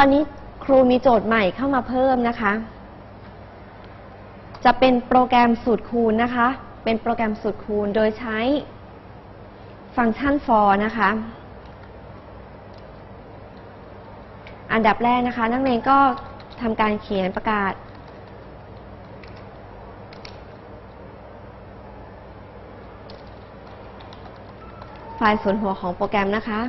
ราวนี้ครูมีโจทย์ใหม่เข้ามาเพิ่มนะคะ จะเป็นโปรแกรมสูตรคูณนะคะ เป็นโปรแกรมสูตรคูณโดยใช้ฟังก์ชัน for นะคะ อันดับแรกนะคะ นักเรียนก็ทำการเขียนประกาศ ไฟล์ส่วนหัวของโปรแกรมนะคะ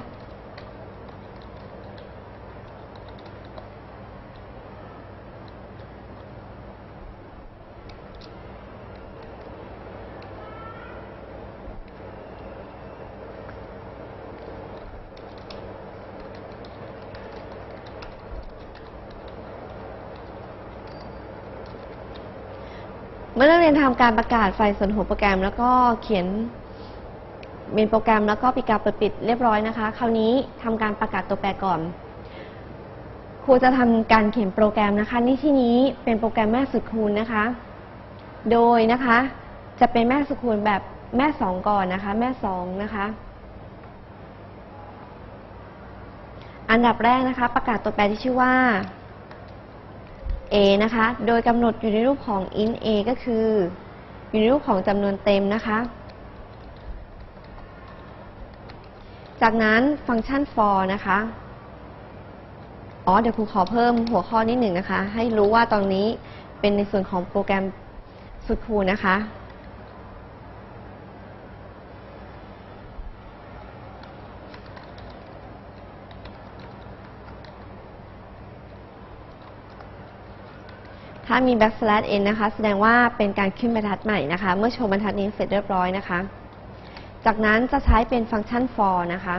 เมื่อนักเรียน ทำการประกาศไฟส่วนหัวโปรแกรม แล้วก็เขียนเมนโปรแกรมแล้วก็ปิดการเปิดปิดเรียบร้อยนะคะ คราวนี้ทำการประกาศตัวแปรก่อน ครูจะทำการเขียนโปรแกรมนะคะ นี่ที่นี้เป็นโปรแกรมแม่สุดคูณนะคะ โดยนะคะ จะเป็นแม่สุดคูณแบบแม่สองก่อนนะคะ แม่สองนะคะ อันดับแรกนะคะ ประกาศตัวแปรที่ชื่อว่า a นะคะ โดยกำหนดอยู่ในรูปของ int a ก็คือ อยู่ในรูปของจำนวนเต็มนะคะ จากนั้นฟังก์ชัน for นะคะ อ๋อ เดี๋ยวครูขอเพิ่มหัวข้อนิดหนึ่งนะคะ ให้รู้ว่าตอนนี้เป็นในส่วนของโปรแกรมสุดคูนะคะ ถ้ามี backslash n นะคะ แสดงว่าเป็นการขึ้นบรรทัดใหม่นะคะ เมื่อโชว์บรรทัดนี้เสร็จเรียบร้อยนะคะ จากนั้นจะใช้เป็นฟังก์ชัน for นะคะ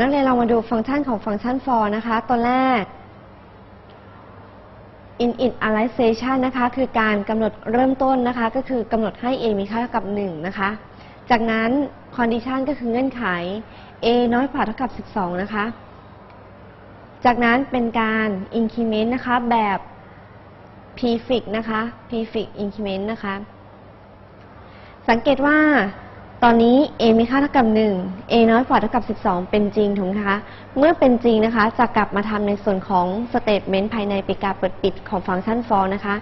นักเรียนเรามาดูฟังก์ชันของฟังก์ชัน for นะคะ ตัวแรก initialization นะคะ คือการกำหนดเริ่มต้นนะคะ ก็คือกำหนดให้ a มีค่าเท่ากับ 1 นะคะ จากนั้น condition ก็คือเงื่อนไข a น้อยกว่าเท่ากับ 12 นะคะ จากนั้นเป็นการ increment นะคะแบบ prefix นะคะ prefix increment นะคะ สังเกตว่า ตอนนี้ a มีค่าเท่ากับ 1 a น้อยกว่าเท่ากับ 12 เป็นจริงถูกไหมคะ เมื่อเป็นจริงนะคะ จะกลับมาทำในส่วนของ statement ภายในปิดการเปิดปิดของฟังก์ชัน for นะคะ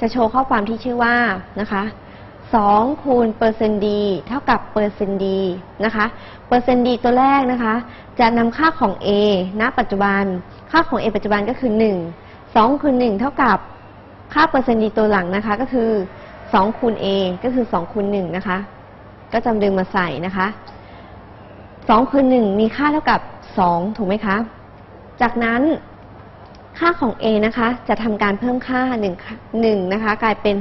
จะโชว์ข้อความที่ชื่อว่านะคะ2คูณเปอร์เซนต์ดีเท่ากับเปอร์เซนต์ดีนะคะ เปอร์เซนต์ดีตัวแรกนะคะ จะนำค่าของ a ณ ปัจจุบัน ค่าของ a ปัจจุบันก็คือ 1 2คูณ1เท่ากับค่าเปอร์เซนต์ดีตัวหลังนะคะ ก็คือ2คูณ a ก็คือ2คูณ1นะคะ ก็จำดึงมาใส่นะคะ2คูณ1มีค่าเท่ากับ2ถูกไหมคะ จากนั้นค่าของ a นะคะจะทำการเพิ่มค่า1 1นะคะ กลายเป็น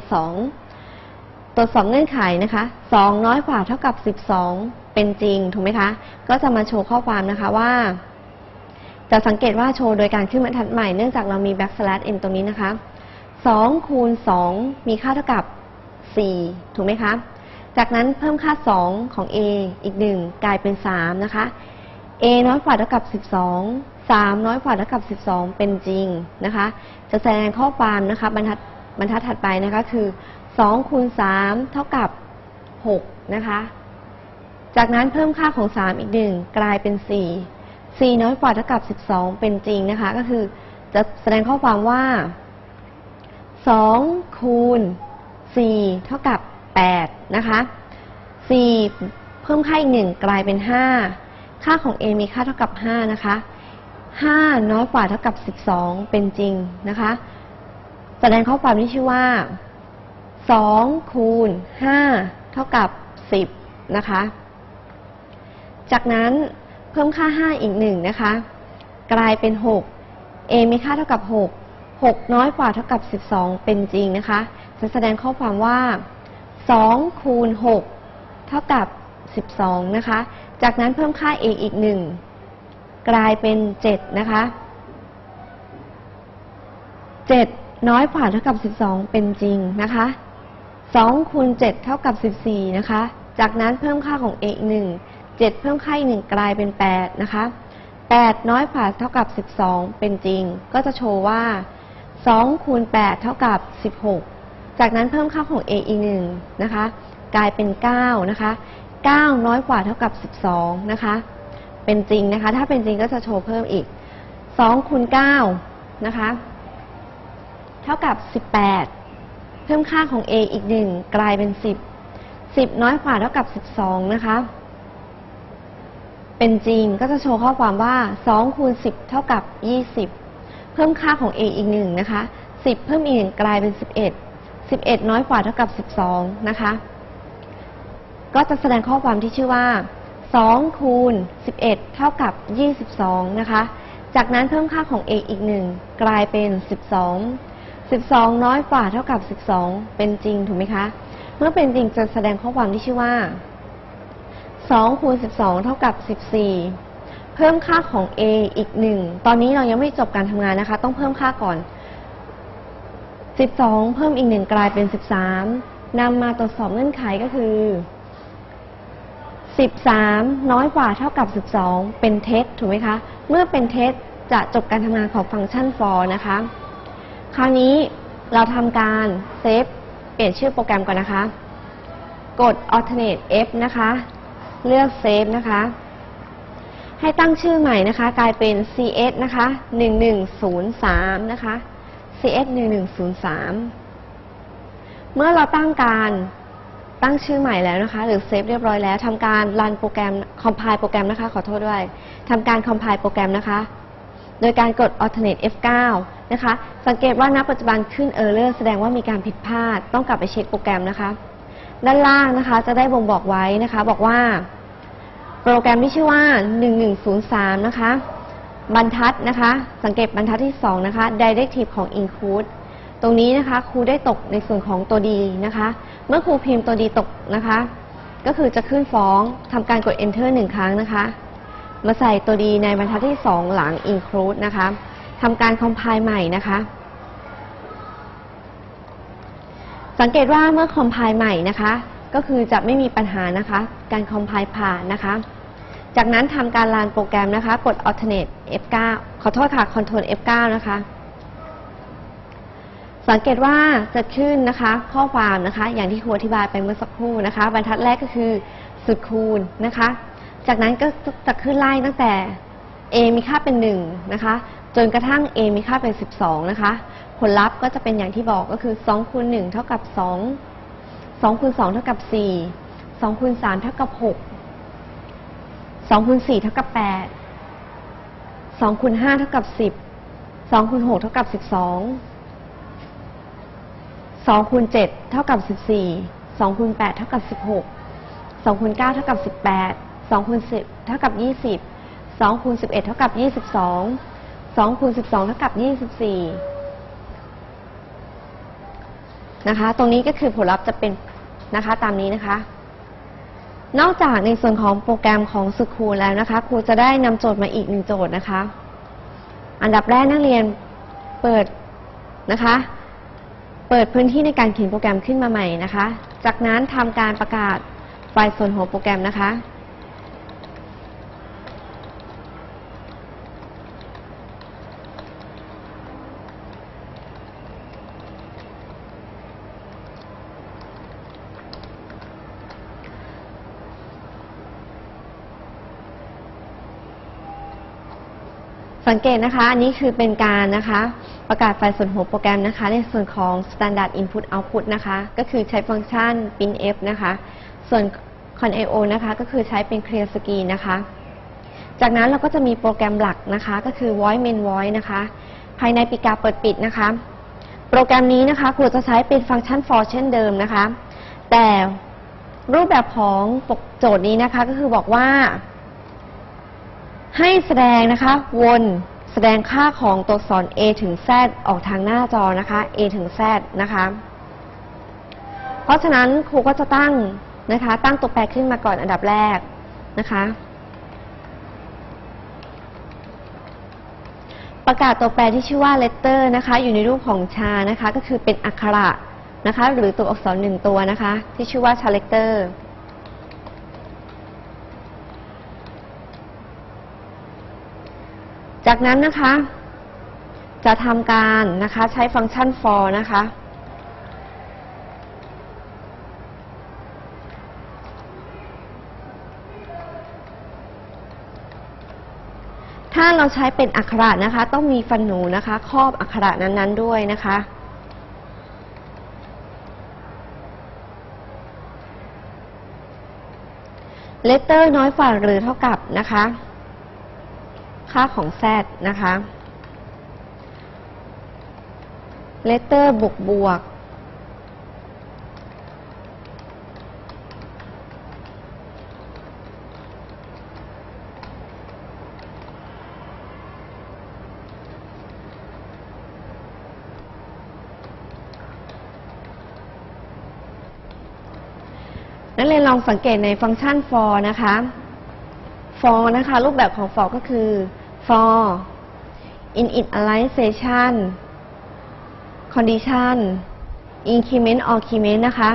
2ตัวจสอบเงื่อนไขนะคะ2น้อยกว่าเท่ากับ 12 เป็นจริงถูกไหมคะ ก็จะมาโชว์ข้อความนะคะว่า จะสังเกตว่าโชว์โดยการขึ้นบรรทัดใหม่เนื่องจากเรามี backslash n ตรงนี้นะคะ2คูณ2มีค่าเท่ากับ 4 ถูกไหมคะ จากนั้นเพิ่มค่า 2 ของ a อีก 1 กลายเป็น 3 นะคะ a น้อยกว่าเท่ากับ 12 3 น้อยกว่าเท่ากับ 12 เป็นจริงนะคะ จะแสดงข้อความนะคะบรรทัดบรรทัดถัดไปนะคะคือ2คูณ3เท่ากับ 6 นะคะ จากนั้นเพิ่มค่าของ 3 อีก 1 กลายเป็น 4 4 น้อยกว่าเท่ากับ 12 เป็นจริงนะคะ ก็คือจะแสดงข้อความว่า 2 คูณ 4 เท่ากับ 8 นะคะ 4 เพิ่มค่าอีก 1 กลายเป็น 5 ค่าของ a มีค่าเท่ากับ 5 นะคะ 5 น้อยกว่าเท่ากับ 12 เป็นจริงนะคะ แสดงข้อความที่ชื่อว่า 2 คูณ 5 เท่ากับ 10 นะคะ จากนั้นเพิ่มค่า 5 อีก 1 นะคะ กลายเป็น 6 a มีค่าเท่ากับ 6 6 น้อยกว่าเท่ากับ 12 เป็นจริงนะคะจะแสดงข้อความว่า 2 คูณ 6 เท่ากับ 12 นะคะ จากนั้นเพิ่มค่า a อีกหนึ่งกลายเป็นเจ็ดนะคะเจ็ดน้อยกว่าเท่ากับสิบสองเป็นจริงนะคะสองคูณเจ็ดเท่ากับสิบสี่นะคะ จากนั้นเพิ่มค่าของ a อีกหนึ่งเจ็ดเพิ่มค่าอีกหนึ่งกลายเป็นแปดนะคะแปดน้อยกว่าเท่ากับสิบสองเป็นจริง ก็จะโชว์ว่าสองคูณแปดเท่ากับสิบหก จากนั้นเพิ่มค่าของ a อีกหนึ่งนะคะ กลายเป็นเก้านะคะเก้าน้อยกว่าเท่ากับสิบสองนะคะ เป็นจริงนะคะ ถ้าเป็นจริงก็จะโชว์เพิ่มอีกสองคูณเก้านะคะ เท่ากับสิบแปดเพิ่มค่าของ a อีกหนึ่งกลายเป็นสิบสิบน้อยกว่าเท่ากับสิบสองนะคะ เป็นจริงก็จะโชว์ข้อความว่าสองคูณสิบเท่ากับยี่สิบเพิ่มค่าของ a อีกหนึ่งนะคะสิบเพิ่มอีกหนึ่งกลายเป็นสิ บเอ็ดสิบเอ็ดน้อยกว่าเท่ากับสิบสองนะคะ ก็จะแสดงข้อความที่ชื่อว่า2คูณ 11 เท่ากับ 22 นะคะ จากนั้นเพิ่มค่าของ a อีกหนึ่งกลายเป็น 12 12 น้อยกว่าเท่ากับ 12 เป็นจริงถูกไหมคะ เมื่อเป็นจริงจะแสดงข้อความที่ชื่อว่า2คูณ 12 เท่ากับ 14 เพิ่มค่าของ a อีกหนึ่งตอนนี้เรายังไม่จบการทำงานนะคะ ต้องเพิ่มค่าก่อน 12 เพิ่มอีกหนึ่งกลายเป็น 13นำมาตรวจสอบเงื่อนไขก็คือ 13 น้อยกว่าเท่ากับ 12 เป็นเท็จถูกไหมคะ เมื่อเป็นเท็จจะจบการทำงานของฟังก์ชัน for นะคะ คราวนี้เราทำการเซฟเปลี่ยนชื่อโปรแกรมก่อนนะคะ กด alternate F นะคะ เลือก save นะคะ ให้ตั้งชื่อใหม่นะคะ กลายเป็น cs นะคะ 1103 นะคะ cs 1103 เมื่อเราตั้งการตั้งชื่อใหม่แล้วนะคะ หรือเซฟเรียบร้อยแล้วทำการรันโปรแกรม compile โปรแกรมนะคะ ขอโทษด้วยทำการ compile โปรแกรมนะคะ โดยการกด alternate F9 นะคะ สังเกตว่าณปัจจุบันขึ้น error แสดงว่ามีการผิดพลาด ต้องกลับไปเช็คโปรแกรมนะคะ ด้านล่างนะคะจะได้บ่งบอกไว้นะคะ บอกว่า โปรแกรมที่ชื่อว่า 1103 นะคะ บรรทัดนะคะ สังเกตบรรทัดที่ 2 นะคะ directive ของ include ตรงนี้นะคะครูได้ตกในส่วนของตัวดีนะคะ เมื่อครูพิมพ์ตัวดีตกนะคะ ก็คือจะขึ้นฟ้องทำการกด enter หนึ่งครั้งนะคะ มาใส่ตัวดีในบรรทัดที่ 2 หลัง include นะคะทำการ compile ใหม่นะคะ สังเกตว่าเมื่อ compile ใหม่นะคะ ก็คือจะไม่มีปัญหานะคะ การ compile ผ่านนะคะ จากนั้นทำการรันโปรแกรมนะคะ กด alternate F9 ขอโทษค่ะ control F9 นะคะ สังเกตว่าจะขึ้นนะคะ ข้อความนะคะ อย่างที่ครูอธิบายไปเมื่อสักครู่นะคะ บรรทัดแรกก็คือสุดคูณนะคะ จากนั้นก็จะขึ้นไล่ตั้งแต่ a มีค่าเป็น1นะคะ จนกระทั่ง a มีค่าเป็น 12 นะคะ ผลลัพธ์ก็จะเป็นอย่างที่บอกก็คือ2คูณ1เท่ากับ 2 2คูณ2เท่ากับ 4 2คูณ3เท่ากับ 6 2คูณ4เท่ากับ 8 2คูณ5เท่ากับ 10 2คูณ6เท่ากับ 12 2คูณ7เท่ากับ 14 2คูณ8เท่ากับ 16 2คูณ9เท่ากับ 18 2คูณ10เท่ากับ 20 2คูณ11 เท่ากับ 22 2คูณ12 เท่ากับ 24 นะคะ ตรงนี้ก็คือผลลัพธ์จะเป็นนะคะตามนี้นะคะ นอกจากในส่วนของโปรแกรมของสุคูลแล้วนะคะ ครูจะได้นำโจทย์มาอีกหนึ่งโจทย์นะคะ อันดับแรกนักเรียนเปิดนะคะ เปิดพื้นที่ในการเขียนโปรแกรมขึ้นมาใหม่นะคะ จากนั้นทำการประกาศไฟล์ส่วนหัวโปรแกรมนะคะ สังเกตนะคะอันนี้คือเป็นการนะคะประกาศไฟล์ส่วนหัวโปรแกรมนะคะ ในส่วนของ standard input output นะคะ ก็คือใช้ฟังก์ชัน printf นะคะ ส่วน con.io นะคะ ก็คือใช้เป็น clear screen นะคะ จากนั้นเราก็จะมีโปรแกรมหลักนะคะ ก็คือ voice main voice นะคะ ภายในปีกาเปิดปิดนะคะ โปรแกรมนี้นะคะครูจะใช้เป็นฟังก์ชัน for เช่นเดิมนะคะ แต่รูปแบบของโจทย์นี้นะคะ ก็คือบอกว่า ให้แสดงนะคะ วนแสดงค่าของตัวอักษร A ถึง Z ออกทางหน้าจอนะคะ A ถึง Z นะคะ เพราะฉะนั้นครูก็จะตั้งนะคะ ตั้งตัวแปรขึ้นมาก่อนอันดับแรกนะคะ ประกาศตัวแปรที่ชื่อว่า letter นะคะ อยู่ในรูปของชานะคะ ก็คือเป็นอักขระนะคะ หรือตัวอักษรหนึ่งตัวนะคะ ที่ชื่อว่าชา character จากนั้นนะคะ จะทำการนะคะใช้ฟังก์ชัน for นะคะถ้าเราใช้เป็นอักขระนะคะ ต้องมีฟันหนูนะคะ ครอบอักขระนั้นๆด้วยนะคะ เลตเตอร์น้อยกว่าหรือเท่ากับนะคะ ค่าของ z นะคะเลตเตอร์บวกบวก นักเรียนลองสังเกตในฟังก์ชัน for นะคะ for นะคะ รูปแบบของ for ก็คือ for initialization condition increment or decrement นะคะ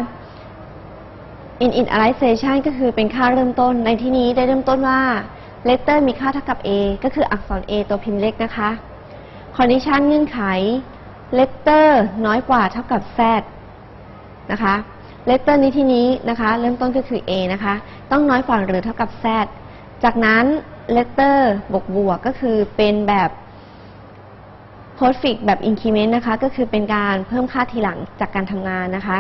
initialization ก็คือเป็นค่าเริ่มต้น ในที่นี้ได้เริ่มต้นว่า letter มีค่าเท่ากับ a ก็คืออักษร a ตัวพิมพ์เล็กนะคะ condition เงื่อนไข letter น้อยกว่าเท่ากับ z นะคะ letter ในที่นี้นะคะ เริ่มต้นก็คือ a นะคะ ต้องน้อยกว่าหรือเท่ากับ z จากนั้น letter บวกบวกก็คือเป็นแบบ postfix แบบ increment นะคะ ก็คือเป็นการเพิ่มค่าทีหลังจากการทำงานนะคะ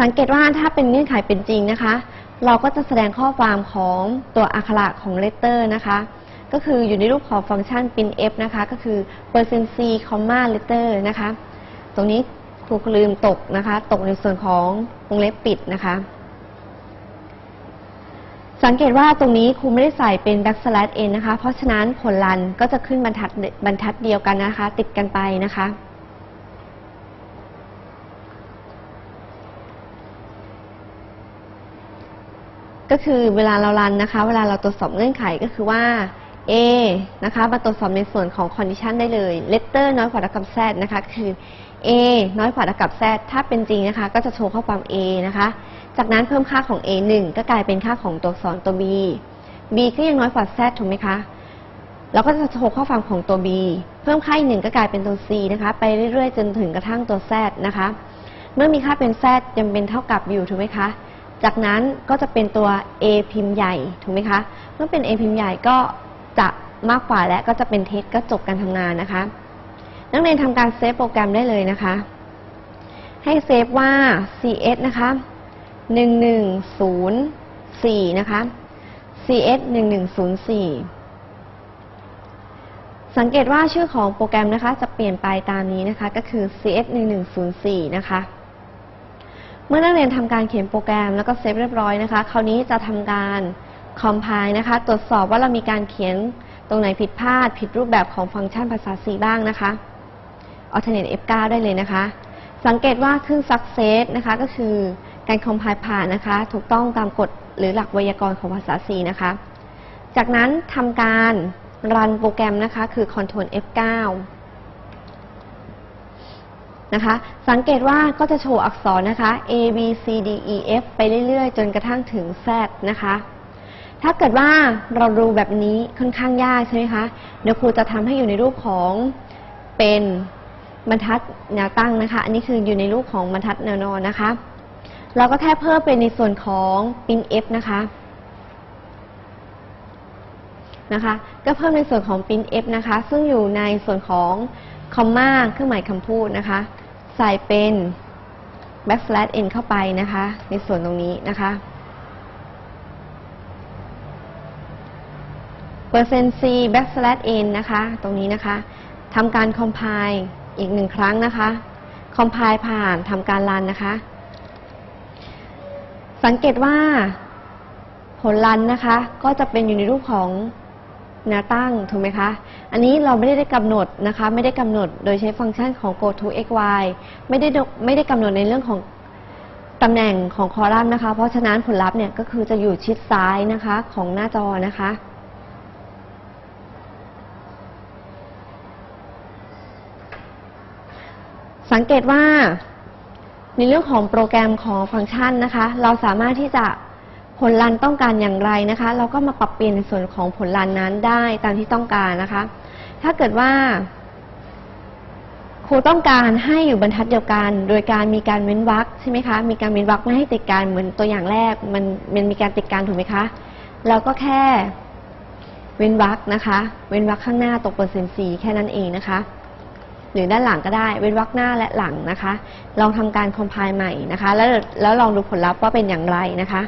สังเกตว่าถ้าเป็นเงื่อนไขเป็นจริงนะคะ เราก็จะแสดงข้อความของตัวอักขระของ letter นะคะ ก็คืออยู่ในรูปของฟังก์ชัน printf นะคะ ก็คือ percent c comma letter นะคะ ตรงนี้ครูลืมตกนะคะ ตกในส่วนของวงเล็บปิดนะคะ สังเกตว่าตรงนี้ครูไม่ได้ใส่เป็น backslash n นะคะ เพราะฉะนั้นผลลันก็จะขึ้นบรรทัดบรรทัดเดียวกันนะคะ ติดกันไปนะคะ ก็คือเวลาเรารันนะคะ เวลาเราตรวจสอบเงื่อนไขก็คือว่า A นะคะมาตรวจสอบในส่วนของ condition ได้เลย letter น้อยกว่าเท่ากับ z นะคะ คือ A น้อยกว่าเท่ากับ z ถ้าเป็นจริงนะคะ ก็จะโชว์ข้อความ A นะคะ จากนั้นเพิ่มค่าของ A 1ก็กลายเป็นค่าของตัวอักษรตัว B B ก็ยังน้อยกว่า z ถูกไหมคะแล้วก็จะโชว์ข้อความของตัว B เพิ่มค่าอีกหนึ่งก็กลายเป็นตัว C นะคะ ไปเรื่อยๆ จนถึงกระทั่งตัว Z นะคะ เมื่อมีค่าเป็น Z ยังเป็นเท่ากับอยู่ถูกไหมคะ จากนั้นก็จะเป็นตัว A พิมพ์ใหญ่ถูกไหมคะ เมื่อเป็น A พิมพ์ใหญ่ก็จะมากกว่าและก็จะเป็นเท็จก็จบการทำงานนะคะ นักเรียนทำการเซฟโปรแกรมได้เลยนะคะ ให้เซฟว่า cs นะคะ 1104 นะคะ cs 1104 สังเกตว่าชื่อของโปรแกรมนะคะ จะเปลี่ยนไปตามนี้นะคะ ก็คือ cs 1104 นะคะ เมื่อนักเรียนทำการเขียนโปรแกรมแล้วก็เซฟเรียบร้อยนะคะ คราวนี้จะทำการ compile นะคะ ตรวจสอบว่าเรามีการเขียนตรงไหนผิดพลาด ผิดรูปแบบของฟังก์ชันภาษา C บ้างนะคะ alternate F9 ได้เลยนะคะ สังเกตว่าขึ้น success นะคะก็คือ การ compile ผ่านนะคะ ถูกต้องตามกฎหรือหลักไวยากรณ์ของภาษา C นะคะ จากนั้นทำการรันโปรแกรมนะคะ คือ Ctrl F9 นะคะ สังเกตว่าก็จะโชว์อักษรนะคะ A B C D E F ไปเรื่อยๆ จนกระทั่งถึง Z นะคะ ถ้าเกิดว่าเราดูแบบนี้ค่อนข้างยากใช่ไหมคะ เดี๋ยวครูจะทำให้อยู่ในรูปของเป็นบรรทัดแนวตั้งนะคะ อันนี้คืออยู่ในรูปของบรรทัดแนวนอนนะคะ เราก็แค่เพิ่มเป็นในส่วนของ pin f นะคะนะคะ ก็เพิ่มในส่วนของ pin f นะคะ ซึ่งอยู่ในส่วนของคอมมาเครื่องหมายคำพูดนะคะ ใส่เป็น backslash n เข้าไปนะคะ ในส่วนตรงนี้นะคะเปอร์เซ็นต์ c backslash n นะคะ ตรงนี้นะคะทำการ compile อีกหนึ่งครั้งนะคะ compile ผ่านทำการรันนะคะ สังเกตว่าผลลันนะคะ ก็จะเป็นอยู่ในรูปของแนวตั้งถูกไหมคะ อันนี้เราไม่ได้ไดกำหนดนะคะ ไม่ได้กำหนดโดยใช้ฟังก์ชันของ go to xy ไม่ได้ไม่ได้กำหนดในเรื่องของตำแหน่งของคอลัมน์นะคะ เพราะฉะนั้นผลลัพธ์เนี่ยก็คือจะอยู่ชิดซ้ายนะคะของหน้าจอนะคะ สังเกตว่า ในเรื่องของโปรแกรมของฟังก์ชันนะคะ เราสามารถที่จะผลลันต้องการอย่างไรนะคะ เราก็มาปรับเปลี่ยนในส่วนของผลลันนั้นได้ตามที่ต้องการนะคะ ถ้าเกิดว่าครูต้องการให้อยู่บรรทัดเดียวกัน โดยการมีการเว้นวรรคใช่ไหมคะ มีการเว้นวรรคไม่ให้ติดกันเหมือนตัวอย่างแรก มันมันมีการติดกันถูกไหมคะ เราก็แค่เว้นวรรคนะคะ เว้นวรรคข้างหน้าตกเปอร์เซ็นต์สีแค่นั้นเองนะคะ หรือด้านหลังก็ได้ เว้นวรรคหน้าและหลังนะคะ ลองทำการคอมไพล์ใหม่นะคะ แล้วแล้วลองดูผลลัพธ์ว่าเป็นอย่างไรนะคะ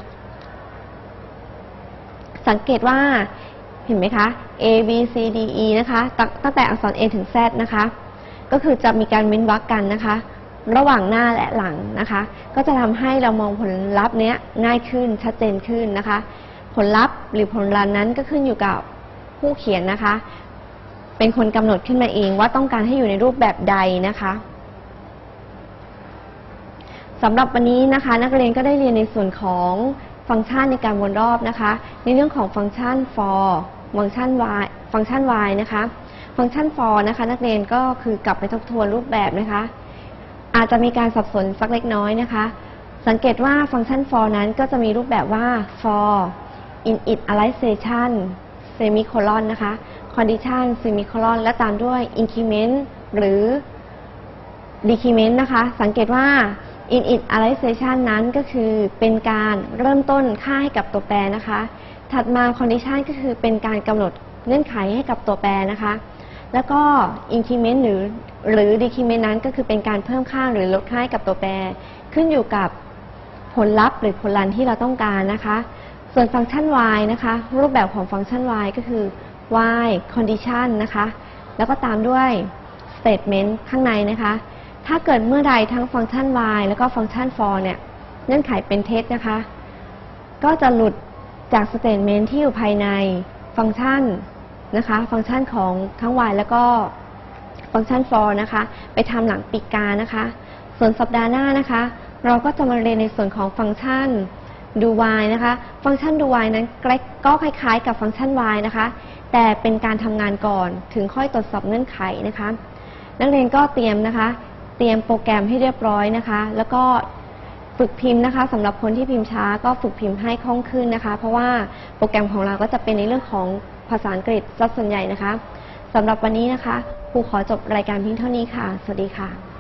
สังเกตว่าเห็นไหมคะ A B C D E นะคะตั้งตั้งแต่อักษร A ถึง Z นะคะ ก็คือจะมีการเว้นวรรคกันนะคะ ระหว่างหน้าและหลังนะคะ ก็จะทำให้เรามองผลลัพธ์เนี้ยง่ายขึ้นชัดเจนขึ้นนะคะ ผลลัพธ์หรือผลลัพธ์นั้นก็ขึ้นอยู่กับผู้เขียนนะคะ เป็นคนกำหนดขึ้นมาเองว่าต้องการให้อยู่ในรูปแบบใดนะคะสำหรับวันนี้นะคะ นักเรียนก็ได้เรียนในส่วนของฟังก์ชันในการวนรอบนะคะ ในเรื่องของฟังก์ชัน for ฟังก์ชัน y ฟังก์ชัน y นะคะ ฟังก์ชัน for นะคะ นักเรียนก็คือกลับไปทบทวนรูปแบบนะคะ อาจจะมีการสับสนสักเล็กน้อยนะคะ สังเกตว่าฟังก์ชัน for นั้นก็จะมีรูปแบบว่า for initialization semicolon นะคะ condition semicolon และตามด้วย increment หรือ decrement นะคะ สังเกตว่า initialization นั้นก็คือเป็นการเริ่มต้นค่าให้กับตัวแปรนะคะ ถัดมา condition ก็คือเป็นการกำหนดเงื่อนไขให้กับตัวแปรนะคะ แล้วก็ increment หรือหรือ decrement นั้นก็คือเป็นการเพิ่มค่าหรือลดค่าให้กับตัวแปร ขึ้นอยู่กับผลลัพธ์หรือผลลันที่เราต้องการนะคะ ส่วนฟังก์ชัน y นะคะ รูปแบบของฟังก์ชัน y ก็คือ y condition นะคะ แล้วก็ตามด้วย statement ข้างในนะคะ ถ้าเกิดเมื่อใดทั้งฟังก์ชัน y แล้วก็ฟังก์ชัน for เนี่ยเงื่อนไขเป็นเท็จนะคะ ก็จะหลุดจาก statement ที่อยู่ภายในฟังก์ชันนะคะ ฟังก์ชันของทั้ง y แล้วก็ฟังก์ชัน for นะคะ ไปทำหลังปีกานะคะ ส่วนสัปดาห์หน้านะคะ เราก็จะมาเรียนในส่วนของฟังก์ชัน do y นะคะ ฟังก์ชัน do y นั้นก็คล้ายๆ กับฟังก์ชัน y นะคะ แต่เป็นการทำงานก่อนถึงค่อยตรวจสอบเงื่อนไขนะคะ นักเรียนก็เตรียมนะคะ เตรียมโปรแกรมให้เรียบร้อยนะคะ แล้วก็ฝึกพิมพ์นะคะสำหรับคนที่พิมพ์ช้าก็ฝึกพิมพ์ให้คล่องขึ้นนะคะ เพราะว่าโปรแกรมของเราก็จะเป็นในเรื่องของภาษาอังกฤษซะส่วนใหญ่นะคะสำหรับวันนี้นะคะครูขอจบรายการเพียงเท่านี้ค่ะ สวัสดีค่ะ